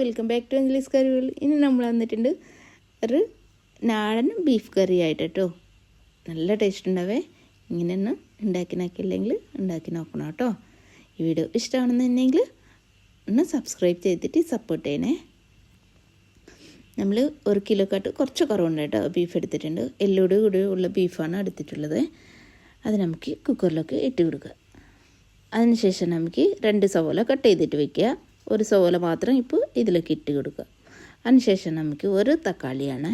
Welcome back to അഞ്ചലീസ് കറികൾ ഇനി നമ്മൾ വന്നിട്ടുണ്ട് ഒരു നാടൻ ബീഫ് കറി ആയിട്ട് കേട്ടോ നല്ല ടേസ്റ്റ് ഉണ്ടാവേ. ഇങ്ങനെ ഒന്ന് ഉണ്ടാക്കി നോക്കിയില്ലെങ്കിൽ ഉണ്ടാക്കി നോക്കണം കേട്ടോ. ഈ വീഡിയോ ഇഷ്ടമാണെന്നുണ്ടെങ്കിൽ ഒന്ന് സബ്സ്ക്രൈബ് ചെയ്തിട്ട് സപ്പോർട്ട് ചെയ്യണേ. നമ്മൾ ഒരു കിലോക്കാട്ട് കുറച്ച് കുറവുണ്ട് കേട്ടോ ബീഫ് എടുത്തിട്ടുണ്ട്. എല്ലോട് കൂടി ഉള്ള ബീഫാണ് എടുത്തിട്ടുള്ളത്. അത് നമുക്ക് കുക്കറിലൊക്കെ ഇട്ട് കൊടുക്കുക. അതിനുശേഷം നമുക്ക് രണ്ട് സവോല കട്ട് ചെയ്തിട്ട് വെക്കുക. ഒരു സോല മാത്രം ഇപ്പോൾ ഇതിലേക്ക് ഇട്ട് കൊടുക്കുക. അതിനുശേഷം നമുക്ക് ഒരു തക്കാളിയാണ്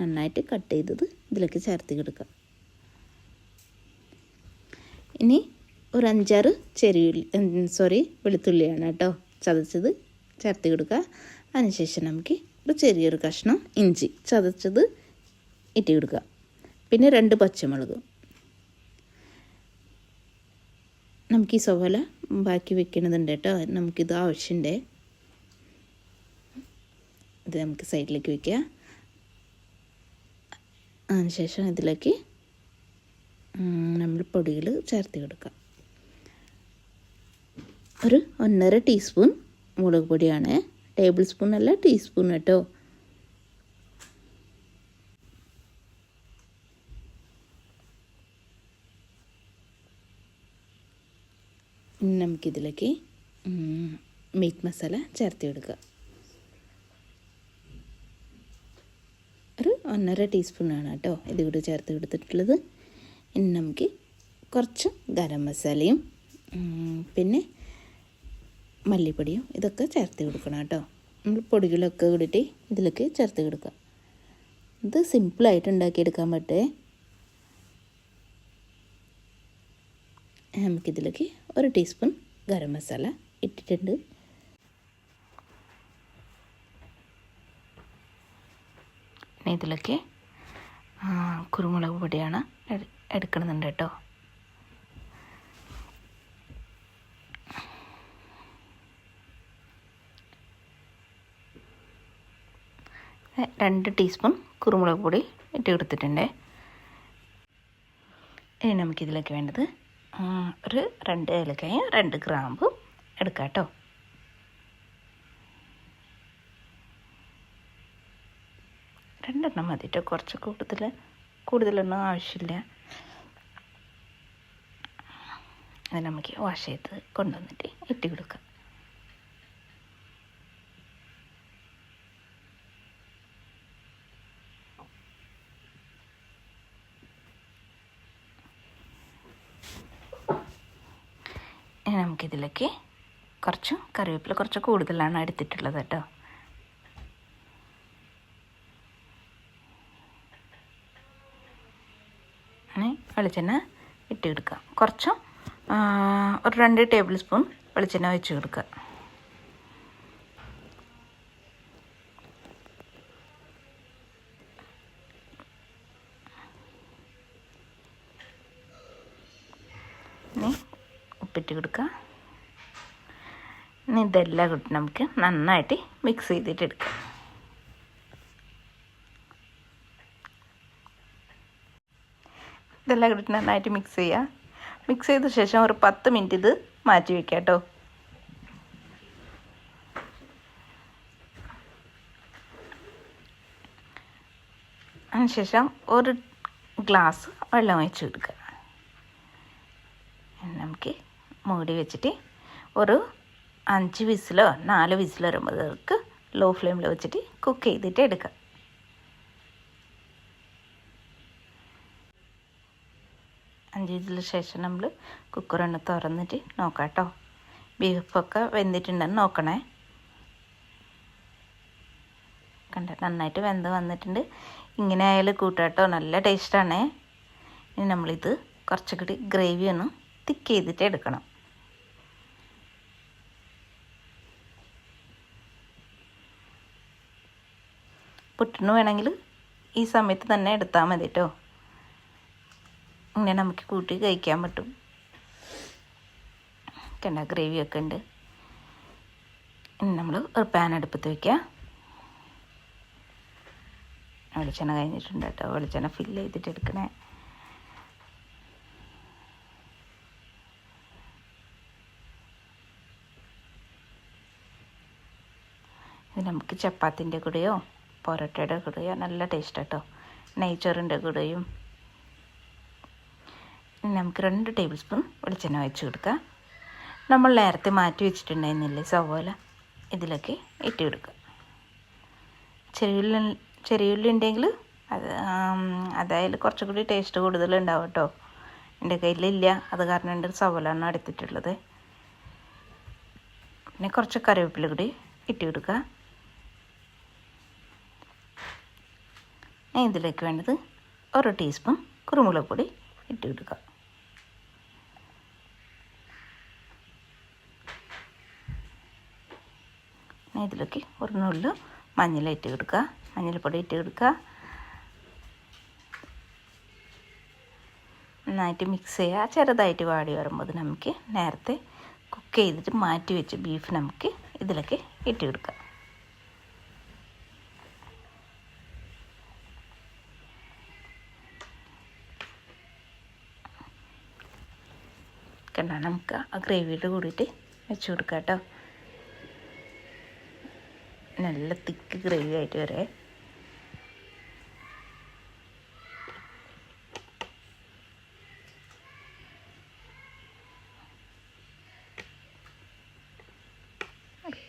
നന്നായിട്ട് കട്ട് ചെയ്തത് ഇതിലേക്ക് ചേർത്ത് കൊടുക്കുക. ഇനി ഒരു അഞ്ചാറ് ചെറിയ സോറി വെളുത്തുള്ളിയാണ് കേട്ടോ ചതച്ചത്. ചേർത്ത് കൊടുക്കുക. അതിനുശേഷം നമുക്ക് ഒരു ചെറിയൊരു കഷ്ണം ഇഞ്ചി ചതച്ചത് ഇട്ടി കൊടുക്കുക. പിന്നെ രണ്ട് പച്ചമുളക്. നമുക്ക് ഈ സവോല ബാക്കി വെക്കണതുണ്ട് കേട്ടോ. നമുക്കിത് ആവശ്യമുണ്ട് ഇത് നമുക്ക് സൈഡിലേക്ക് വെക്കുക അതിനുശേഷം ഇതിലേക്ക് നമ്മൾ പൊടികൾ ചേർത്ത് കൊടുക്കാം. ഒരു ഒന്നര ടീസ്പൂൺ മുളക് പൊടിയാണ്. ടേബിൾ സ്പൂൺ അല്ല ടീസ്പൂൺ കേട്ടോ. നമുക്കിതിലേക്ക് മീറ്റ് മസാല ചേർത്ത് കൊടുക്കുക ഒരു ഒന്നര ടീസ്പൂണാണ് കേട്ടോ ഇത് കൂടി ചേർത്ത് കൊടുത്തിട്ടുള്ളത് ഇനി നമുക്ക് കുറച്ച് ഗരം മസാലയും പിന്നെ മല്ലിപ്പൊടിയും ഇതൊക്കെ ചേർത്ത് കൊടുക്കണം കേട്ടോ. നമ്മൾ പൊടികളൊക്കെ കൂടിയിട്ട് ഇതിലേക്ക് ചേർത്ത് കൊടുക്കുക ഇത് സിമ്പിളായിട്ട് ഉണ്ടാക്കിയെടുക്കാൻ പറ്റേ. നമുക്കിതിലേക്ക് ഒരു ടീസ്പൂൺ ഗരം മസാല ഇട്ടിട്ടുണ്ട്. പിന്നെ ഇതിലേക്ക് കുരുമുളക് പൊടിയാണ് എടുക്കണമെന്നുണ്ട് കേട്ടോ. രണ്ട് ടീസ്പൂൺ കുരുമുളക് പൊടി ഇട്ട് കൊടുത്തിട്ടുണ്ട്. ഇനി നമുക്കിതിലേക്ക് വേണ്ടത് ഒരു രണ്ട് ഏലക്കായും രണ്ട് ഗ്രാമ്പും എടുക്കാം കേട്ടോ രണ്ടെണ്ണം മതി കേട്ടോ കുറച്ച് കൂടുതൽ കൂടുതലൊന്നും ആവശ്യമില്ല. അത് നമുക്ക് വാഷ് ചെയ്ത് കൊണ്ടുവന്നിട്ട് ഇട്ടി കൊടുക്കാം. ഇനി നമുക്കിതിലേക്ക് കുറച്ച് കറിവേപ്പില കുറച്ച് കൂടുതലാണ് എടുത്തിട്ടുള്ളത് കേട്ടോ. അങ്ങനെ വെളിച്ചെണ്ണ ഇട്ട് കൊടുക്കുക കുറച്ച് ഒരു രണ്ട് ടേബിൾ സ്പൂൺ വെളിച്ചെണ്ണ ഒഴിച്ച് കൊടുക്കുക ഇനി ഉപ്പിട്ട് കൊടുക്കുക. ഇനി ഇതെല്ലാം കൂട്ടി നമുക്ക് നന്നായിട്ട് മിക്സ് ചെയ്തിട്ട് എടുക്കാം. ഇതെല്ലാം കൂടി നന്നായിട്ട് മിക്സ് ചെയ്യുക. മിക്സ് ചെയ്ത ശേഷം ഒരു പത്ത് മിനിറ്റ് ഇത് മാറ്റി വെക്കുക കേട്ടോ. അതിനുശേഷം ഒരു ഗ്ലാസ് വെള്ളം ഒഴിച്ച് കൊടുക്കുക. നമുക്ക് മൂടി വെച്ചിട്ട് ഒരു അഞ്ച് വിസിലോ നാല് വിസിലോ വരുമ്പോഴേക്ക് ലോ ഫ്ലെയിമിൽ വെച്ചിട്ട് കുക്ക് ചെയ്തിട്ട് എടുക്കുക. അഞ്ച് വിസിലിന് ശേഷം നമ്മൾ കുക്കർ ഒന്ന് തുറന്നിട്ട് നോക്കാം കേട്ടോ ബീഫൊക്കെ വെന്തിട്ടുണ്ടെന്ന് നോക്കണേ. കണ്ട നന്നായിട്ട് വെന്ത് വന്നിട്ടുണ്ട്. ഇങ്ങനെ ആയാലും കൂട്ടാട്ടോ നല്ല ടേസ്റ്റാണേ ഇനി നമ്മളിത് കുറച്ചുകൂടി ഗ്രേവി ഒന്ന് തിക്ക് ചെയ്തിട്ട് എടുക്കണം. പുട്ടിന് വേണമെങ്കിൽ ഈ സമയത്ത് തന്നെ എടുത്താൽ മതി കേട്ടോ ഇങ്ങനെ നമുക്ക് കൂട്ടി കഴിക്കാൻ പറ്റും. കണ്ട ഗ്രേവിയൊക്കെ ഉണ്ട്. ഇനി നമ്മൾ ഒരു പാൻ അടുപ്പത്ത് വയ്ക്കുക വെളിച്ചെണ്ണ കഴിഞ്ഞിട്ടുണ്ട് കേട്ടോ വെളിച്ചെണ്ണ ഫില്ല് ചെയ്തിട്ട് എടുക്കണേ. ഇത് നമുക്ക് ചപ്പാത്തിന്റെ കൂടെയോ പൊറോട്ടയുടെ കൂടെയോ നല്ല ടേസ്റ്റ് കേട്ടോ നെയ്ച്ചോറിന്റെ കൂടെയും നമുക്ക് രണ്ട് ടേബിൾ സ്പൂൺ വെളിച്ചെണ്ണ വെച്ച് കൊടുക്കാം. നമ്മൾ നേരത്തെ മാറ്റി വെച്ചിട്ടുണ്ടായിരുന്നില്ലേ സവോല ഇതിലൊക്കെ ഇട്ട് കൊടുക്കുക ചെറിയുള്ളി ചെറിയുള്ളി ഉണ്ടെങ്കിൽ അത് അതായത് കുറച്ചുകൂടി ടേസ്റ്റ് കൂടുതലുണ്ടാവും കേട്ടോ എന്റെ കയ്യിലില്ല. അത് കാരണം എന്റെ സവോലാണ് എടുത്തിട്ടുള്ളത്. പിന്നെ കുറച്ച് കറിവേപ്പില കൂടി ഇട്ട് കൊടുക്കുക ഇതിലേക്ക് വേണ്ടത് ഒരു ടീസ്പൂൺ കുരുമുളക് പൊടി ഇട്ട് കൊടുക്കുക. ഇതിലേക്ക് ഒരു നുള്ളു മഞ്ഞൾ ഇട്ട് കൊടുക്കുക. മഞ്ഞൾപ്പൊടി ഇട്ട് കൊടുക്കുക. നന്നായിട്ട് മിക്സ് ചെയ്യുക. ചെറുതായിട്ട് വാടി വരുമ്പോൾ നമുക്ക് നേരത്തെ കുക്ക് ചെയ്തിട്ട് മാറ്റി വെച്ച ബീഫ് നമുക്ക് ഇതിലേക്ക് ഇട്ട് കൊടുക്കാം കണ്ട നമുക്ക് ആ ഗ്രേവിയുടെ കൂടിയിട്ട് വെച്ച് കൊടുക്കാം കേട്ടോ. നല്ല തിക്ക് ഗ്രേവി ആയിട്ട് വരെ.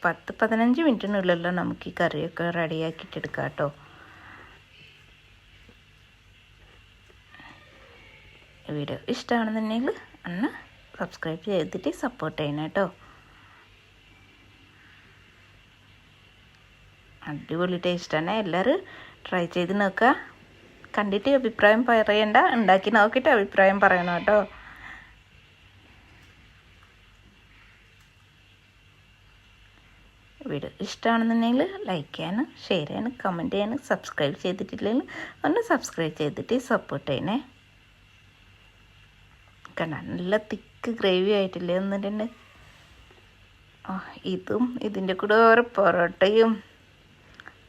പത്ത് പതിനഞ്ച് മിനിറ്റിനുള്ളിലോ നമുക്ക് ഈ കറിയൊക്കെ റെഡിയാക്കിയിട്ടെടുക്കാം കേട്ടോ. വീഡിയോ ഇഷ്ടമാണെന്നുണ്ടെങ്കിൽ ഒന്ന് സബ്സ്ക്രൈബ് ചെയ്തിട്ട് സപ്പോർട്ട് ചെയ്യണം കേട്ടോ. അടിപൊളി ടേസ്റ്റാണ് എല്ലാവരും ട്രൈ ചെയ്ത് നോക്കുക. കണ്ടിട്ട് അഭിപ്രായം പറയണ്ട. ഉണ്ടാക്കി നോക്കിയിട്ട് അഭിപ്രായം പറയണം കേട്ടോ. വീഡിയോ ഇഷ്ടമാണെന്നുണ്ടെങ്കിൽ ലൈക്ക് ചെയ്യാനും ഷെയർ ചെയ്യാനും കമന്റ് ചെയ്യാനും സബ്സ്ക്രൈബ് ചെയ്തിട്ടില്ലെങ്കിൽ ഒന്ന് സബ്സ്ക്രൈബ് ചെയ്തിട്ട് സപ്പോർട്ട് ചെയ്യണേ. കണ്ട നല്ല തിക്ക് ഗ്രേവി ആയിട്ടില്ലേ എന്നിട്ടുണ്ട് ഇതും ഇതിന്റെ കൂടെ ഓരോ പൊറോട്ടയും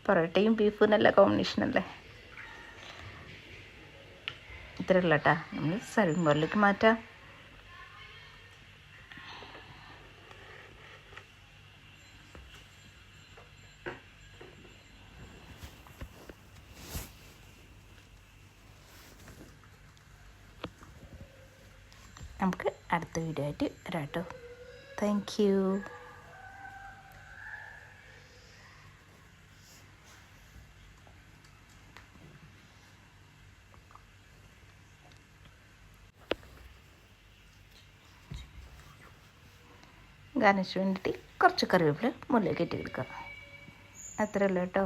പൊറോട്ടയും ബീഫും നല്ല കോമ്പിനേഷൻ അല്ലേ? ഇത്രയുള്ള കേട്ടാ നമ്മൾ സർവിങ് ബോളിലേക്ക് മാറ്റാം. നമുക്ക് അടുത്ത വീഡിയോ ആയിട്ട് വരാം കേട്ടോ താങ്ക് ഗാർണിഷ് വേണ്ടിയിട്ട് കുറച്ച് കറിവേപ്പില മുകളിലേക്ക് ഇട്ട് കൊടുക്കുക. അത്രയല്ലോ കേട്ടോ.